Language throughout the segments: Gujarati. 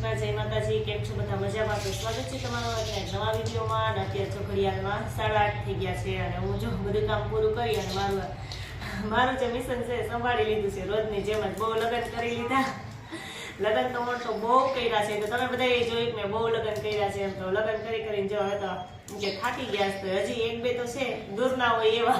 કૃષ્ણ, જય માતાજી, કેમ છો? બધા મજામાં? તો સ્વાગત છે તમારું અત્યારે નવા વિડીયોમાં. અને અત્યારે જો ઘડિયાળમાં સાડા આઠ થઈ ગયા છે અને હું જો બધું કામ પૂરું કરી અને મારું મારું જે મિશન છે સંભાળી લીધું છે રોજની જેમ જ બહુ લગ્ન કરી લીધા. લગ્ન તો મોટો બહુ કર્યા છે. તો તમે બધા એ જોયું મેં બહુ લગ્ન કર્યા છે એમ તો લગ્ન કરી કરીને જો હવે તો કે થાકી ગયા તો હજી એક બે તો છે, દૂર ના હોય એવા.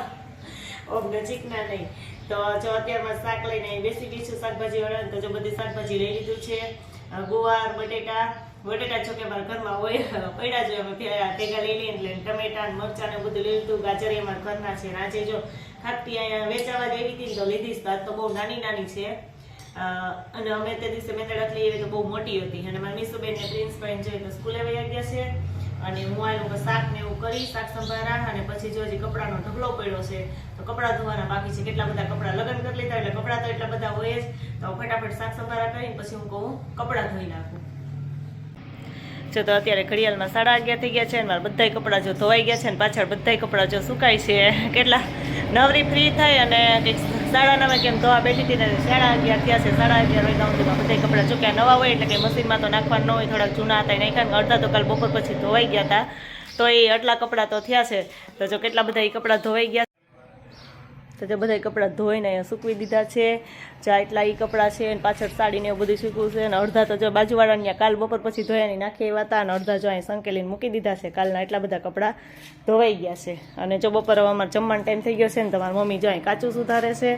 ઓમ નજીકના નહીં. તો જો અત્યારમાં શાક લઈને બેસી ગઈ છું શાકભાજી વાળા તો જો બધી શાકભાજી લઈ લીધું છે. ગુવાર બટેટા બટેટા જો કે અમારા ઘરમાં હોય, પડ્યા જોઈએ અમે ભેગા લઈ લઈએ એટલે ટમેટા ને મરચાં ને બધું લઈ લીધું, ગાજર એ મારા ઘરના છે આજે જો ખાકતી અહીંયા વેચાવા આવી હતી તો લીધી જ. તો બહુ નાની નાની છે અને અમે તે દિવસે મેંદડા લઈ આવી તો બહુ મોટી હતી, અને મારા મીસુબેન ને પ્રિન્સબેન જોઈએ તો સ્કૂલે વયા ગયા છે અને હું આ લોકો શાક ને એવું કરી, શાક સંભારા અને પછી જો હજી કપડાનો ઢગલો પડ્યો છે, તો કપડાં ધોવાના બાકી છે. કેટલા બધા કપડાં લગ્ન કરી લીધા એટલે કપડાં તો એટલા બધા હોય જ. તો ફટાફટ શાક સંભારા કરીને પછી હું કહું, કપડાં ધોઈ નાખું. જો તો અત્યારે ઘડિયાળમાં સાડા અગિયાર થઈ ગયા છે અને મારા બધાય કપડાં જો ધોવાઈ ગયા છે અને પાછળ બધાય કપડાં જો સુકાય છે. કેટલા નવરી ફ્રી થાય અને કંઈક સાડા નવે કેમ ધોવા બેઠી હતી ને સાડા અગિયાર થયા છે. સાડા અગિયાર વાગ્યા સુધીમાં બધાય કપડાં ચૂક્યા. નવા હોય એટલે કે મશીનમાં તો નાખવાના ન હોય, થોડાક જૂના હતા નાખ્યા ને અડધા તો કાલ બપોર પછી ધોવાઈ ગયા હતા તો એ આટલા કપડાં તો થયા છે. તો જો કેટલા બધા એ કપડાં ધોવાઈ ગયા તો જે બધા કપડાં ધોઈને અહીંયા સૂકવી દીધા છે. જા એટલા એ કપડાં છે અને પાછળ સાડીને એવું બધું સૂકવું છે. અને અડધા તો જો બાજુવાળાને ત્યાં કાલ બપોર પછી ધોયાની નાખી હતા અને અડધા જો અહીં સંકેલીને મૂકી દીધા છે. કાલના એટલા બધા કપડાં ધોવાઈ ગયા છે. અને જો બપોર હવે અમારે જમવાનો ટાઈમ થઈ ગયો છે ને તમારી મમ્મી જો અહીં કાચું સુધારે છે.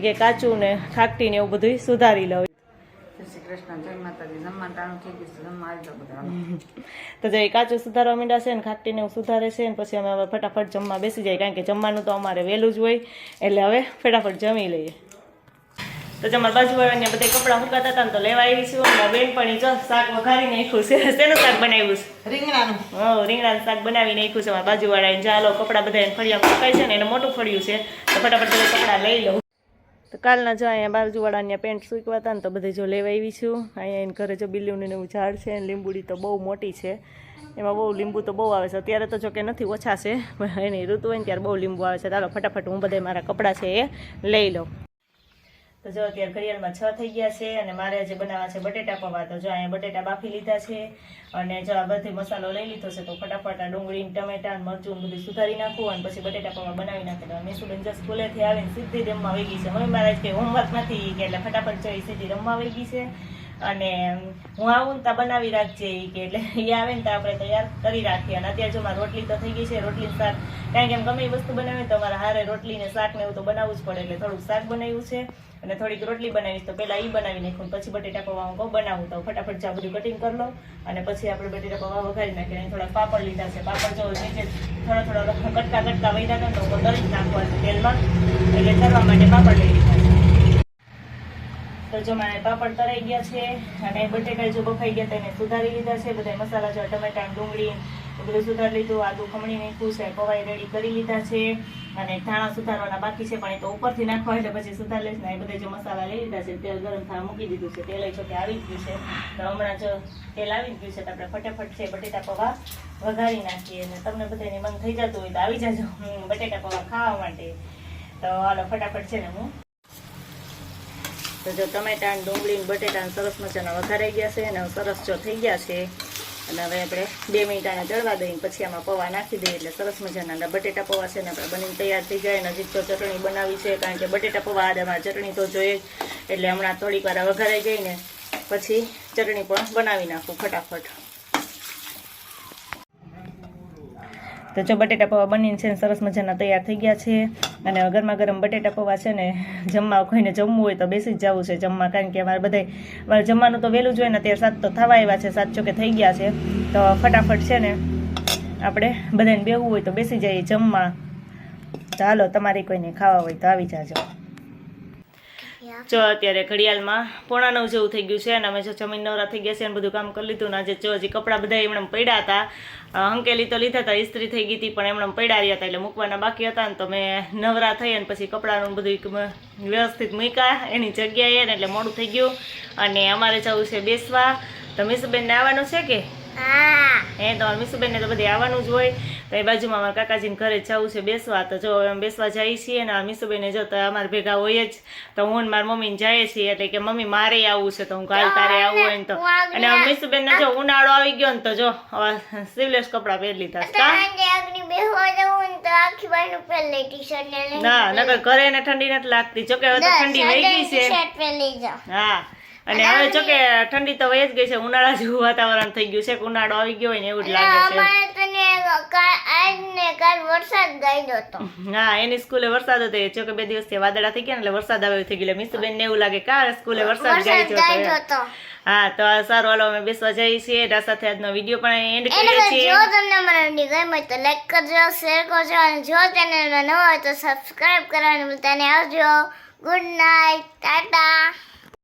કે કાચું ને ખાકટીને એવું બધું સુધારી લઉં. જય કૃષ્ણ જય માતાજી જમવા ટાણું થઈ ગયું છે જમવા આવી જાઓ બધા. તો જો એ કાચું સુધારવા માંડ્યા છે ને ખાટીને એવું સુધારે છે ને પછી અમે હવે ફટાફટ જમવા બેસી જાય કારણ કે જમવાનું તો અમારે વહેલું જ હોય એટલે હવે ફટાફટ જમી લઈએ. તો જો અમારા બાજુવાળાને બધા કપડાં મુકાતા હતા ને તો લેવા આવી છું. અને બેનપણી જો શાક વઘારી નાખ્યું છે શેનું શાક બનાવ્યું છે? રીંગણાનું. હા રીંગણાનું શાક બનાવી નાખ્યું છે અમારા બાજુવાળાએ ચાલો કપડાં બધા એને ફળિયામાં સુકાય છે ને એને મોટું ફળિયું છે તો ફટાફટ બધા કપડાં લઈ લઉં. તો કાલના જો અહીંયા બાજુવાળાને પેન્ટ સૂકવા હતા ને તો બધે જો લેવા આવી છું. અહીંયા એને ઘરે જો બિલ્લીનું એવું ઝાડ છે અને લીંબુડી તો બહુ મોટી છે. એમાં બહુ લીંબુ તો બહુ આવે છે. અત્યારે તો જો કે નથી ઓછા છે. એની ઋતુ હોય ને ત્યારે બહુ લીંબુ આવે છે. ચાલો ફટાફટ હું બધા મારા કપડાં છે એ લઈ લઉં. તો જો અત્યારે ઘડિયાળમાં છ થઈ ગયા છે અને મારે આજે બનાવવા છે બટેટા પૌવા, તો જો અહીંયા બટેટા બાફી લીધા છે અને જો આ બધો મસાલો લઈ લીધો છે, તો ફટાફટ આ ડુંગળી ટમેટા મરચું બધું સુધારી નાખું અને પછી બટેટા પૌવા બનાવી નાખે. તો મેસુબેન જસ્ટ સ્કૂલેથી આવીને સીધી રમવા વહી ગઈ છે. હવે મારા કે હોમવર્ક નથી કે એટલે ફટાફટ જોઈ સીધી રમવા વહી ગઈ છે. અને હું આવું ત્યાં બનાવી રાખજે એ કે એટલે એ આવે ને તો આપણે તૈયાર કરી રાખીએ. અને અત્યારે જો મારી રોટલી તો થઈ ગઈ છે, રોટલી શાક. કારણ કે એમ ગમે એ વસ્તુ બનાવે તો મારે હારે રોટલી ને શાક ને એવું તો બનાવવું જ પડે. એટલે થોડુંક શાક બનાવ્યું છે અને થોડીક રોટલી બનાવીશ તો પહેલાં એ બનાવી નાખું પછી બટેટા પૌવા હું કહું બનાવું. તો ફટાફટ ચા બધું કટિંગ કરી લો અને પછી આપણે બટેટા પૌવા વઘારી નાખીએ. થોડા પાપડ લીધા છે. પાપડ જો નીચે થોડા થોડા કટકા કટકા વહી હતા તો તરી જ નાખવા છે તેલમાં. એટલે તરવા માટે પાપડ લઈ લીધા. તો જો મારે પાપડ તરાઈ ગયા છે અને બટેકા જો બફાઈ ગયા તેને સુધારી લીધા છે બધા મસાલા જો ટમેટા, ડુંગળી બધું સુધારી લીધું, આદુ ખમણી નાખ્યું છે, પવાઈ રેડી કરી લીધા છે અને ધાણા સુધારવાના બાકી છે, પણ એ તો ઉપરથી નાખવા એટલે પછી સુધારી લઈશ ને એ બધા જો મસાલા લઈ લીધા છે, તેલ ગરમ થવા મૂકી દીધું છે, તેલ જો કે આવી જ ગયું છે તો હમણાં જો તેલ આવી જ ગયું છે તો આપણે ફટાફટ છે બટેટા પવા વઘારી નાખીએ અને તમને બધાને મન થઈ જતું હોય તો આવી જાજો બટેટા પવા ખાવા માટે. તો હાલો ફટાફટ છે ને હું તો જો ટમેટા ડુંગળી બટેટા સરસ મજાના વઘારાઈ ગયા છે અને સરસ જો થઈ ગયા છે. અને હવે આપણે બે મિનિટ આને ચડવા દઈએ પછી આમાં પૌવા નાખી દઈએ એટલે સરસ મજાના બટેટા પૌવા છે ને આપણે બનીને તૈયાર થઈ જાય. નજીક તો ચટણી બનાવી છે કારણ કે બટેટા પૌવા અમારે ચટણી તો જોઈએ એટલે હમણાં થોડીક વાર વઘારાઈ ગઈ ને પછી ચટણી પણ બનાવી નાખું ફટાફટ. તો જો બટેટા પૌવા બનીને છે સરસ મજાના તૈયાર થઈ ગયા છે અને ગરમા ગરમ બટેટા પૌવા છે ને જમવા કોઈને જમવું હોય તો બેસી જ જવું છે જમવા, કારણ કે અમારે બધા અમારે જમવાનું તો વહેલું જ હોય ને અત્યારે સાત તો થવા આવ્યા છે, સાત ચોકે થઈ ગયા છે. તો ફટાફટ છે ને આપણે બધાને બેહવું હોય તો બેસી જઈએ જમવા. ચાલો તમારે કોઈને ખાવા હોય તો આવી જાજો. જો અત્યારે ઘડિયાળમાં પોણા નવ જેવું થઈ ગયું છે અને અમે જો જમીન નવરા થઈ ગયા છે અને બધું કામ કરી લીધું ને આજે જો હજી કપડાં બધા એમણે પડ્યા હતા. હંકેલી તો લીધા હતા ઇસ્ત્રી થઈ ગઈ હતી પણ એમણે પડ્યા રહ્યા હતા એટલે મૂકવાના બાકી હતા ને તો મેં નવરા થઈ અને પછી કપડાનું બધું વ્યવસ્થિત મૂક્યા એની જગ્યાએ ને એટલે મોડું થઈ ગયું. અને અમારે જવું છે બેસવા. તો મીસુબેનને આવવાનું છે કે? હે. તો મીસુબેનને તો બધી આવવાનું જ હોય. તો એ બાજુમાં અમારા કાકાજીને ઘરે જવું છે બેસવા. તો જો અમે બેસવા જઈએ છીએ અને આ મીસુબેને જો તો અમારે ભેગા હોય જ. તો હું ને મારી મમ્મીને જઈએ છીએ. એટલે કે મમ્મી મારે આવવું છે તો હું કાલ તારે આવવું હોય ને તો. અને મીસુબેન જો ઉનાળો આવી ગયો ને તો જો સ્લીવલેસ કપડાં પહેરી લીધા ને ને ના નકર ઘરે ને ઠંડી નથી લાગતી. જોકે હવે તો ઠંડી વહી ગઈ છે. હા. અને હવે જો કે ઠંડી તો વહી જ ગઈ છે ઉનાળા જેવું વાતાવરણ થઈ ગયું છે કે ઉનાળો આવી ગયો હોય ને એવું જ લાગે છે. હા એની સ્કૂલે વરસાદ હતો જો કે બે દિવસથી વાદળા થઈ ગયા એટલે વરસાદ આવે એવું થઈ ગયું. એટલે ને એવું લાગે કા સ્કૂલે વરસાદ ગાય હતો હા તો સારું હાલો અમે બેસવા જઈએ છીએ. એના સાથે આજનો વીડિયો પણ એન્ડ એને કરીએ જો તમને અમારો વીડિયો ગમ્યો તો લાઈક કરજો શેર કરજો અને જો ચેનલમાં નવા હોય તો સબસ્ક્રાઇબ કરવાનું ભૂલતા નહીં. આવજો. Good night Tata